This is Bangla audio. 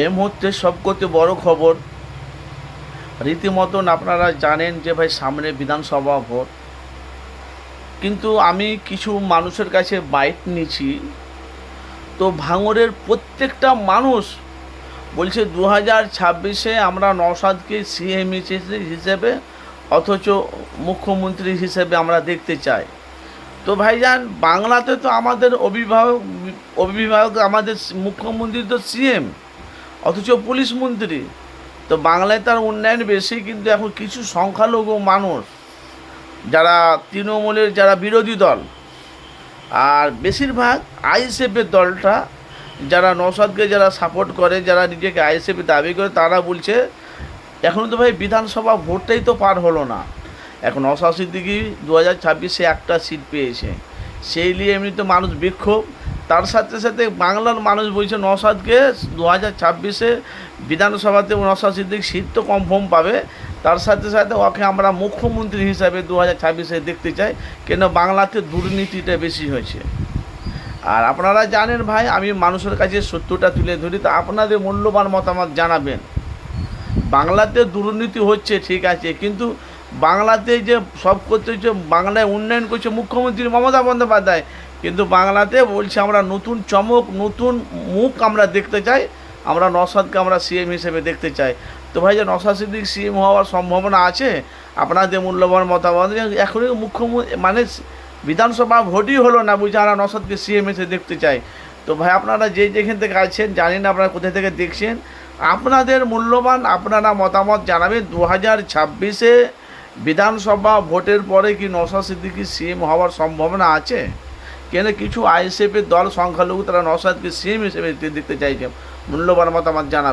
এই মুহূর্তে সবকতে বড় খবর। রীতিমতন আপনারা জানেন যে ভাই, সামনে বিধানসভা ভোট। কিন্তু আমি কিছু মানুষের কাছে বাইট নিয়েছি তো ভাঙরের প্রত্যেকটা মানুষ বলছে দু হাজার ছাব্বিশে আমরা নওশাদকে সিএম হিসেবে, অথচ মুখ্যমন্ত্রী হিসেবে আমরা দেখতে চাই। তো ভাইজান, বাংলাতে তো আমাদের অভিভাবক অভিভাবক আমাদের মুখ্যমন্ত্রী তো সিএম অথচ পুলিশ মন্ত্রী। তো বাংলায় তার উন্নয়ন বেশি, কিন্তু এখন কিছু সংখ্যালঘু মানুষ, যারা তৃণমূলের যারা বিরোধী দল, আর বেশিরভাগ আইএসএফের দলটা, যারা নৌসাদকে যারা সাপোর্ট করে, যারা নিজেকে আইএসএফ দাবি করে, তারা বলছে, এখন তো ভাই বিধানসভা ভোটটাই তো পার হলো না। এখন নৌসাদ সিদ্দিকি দু হাজার ছাব্বিশে একটা সিট পেয়েছে। সেই নিয়ে এমনি তো মানুষ বিক্ষোভ। তার সাথে সাথে বাংলার মানুষ বলছে নৌসাদকে দু হাজার ছাব্বিশে বিধানসভাতে নৌসাদ সিদ্দিক সিট তো কনফার্ম পাবে। তার সাথে সাথে ওকে আমরা মুখ্যমন্ত্রী হিসাবে দু হাজার ছাব্বিশে দেখতে চাই, কেন বাংলাতে দুর্নীতিটা বেশি হয়েছে। আর আপনারা জানেন ভাই, আমি মানুষের কাছে সত্যটা তুলে ধরি, তা আপনাদের মূল্যবান মতামত জানাবেন। বাংলাতে দুর্নীতি হচ্ছে, ঠিক আছে, কিন্তু বাংলাতে যে সব করতে হচ্ছে, বাংলায় উন্নয়ন করছে মুখ্যমন্ত্রী মমতা বন্দ্যোপাধ্যায়। কিন্তু বাংলাতে বলছে আমরা নতুন চমক, নতুন মুখ আমরা দেখতে চাই, আমরা নসাদকে আমরা সিএম হিসেবে দেখতে চাই। তো ভাই, যে নসাদ সিদ্দিক সিএম হওয়ার সম্ভাবনা আছে, আপনাদের মূল্যবান মতামত এখনই মুখ্যমন্ত্রী মানে বিধানসভা ভোটই হলো না বুঝে আমরা নসাদকে সিএম হিসেবে দেখতে চাই। তো ভাই, আপনারা যে যেখান থেকে আছেন জানি না আপনারা কোথা থেকে দেখছেন, আপনাদের মূল্যবান আপনারা মতামত জানাবেন দু হাজার ছাব্বিশে বিধানসভা ভোটের পরে কি নশা সিদ্দিকি সিএম হওয়ার সম্ভাবনা আছে? কেন কিছু আইএসএফের দল সংখ্যালঘু তারা নসাদকে সিএম হিসেবে দেখতে চাইছে? মূল্যবান মতামত জানাবেন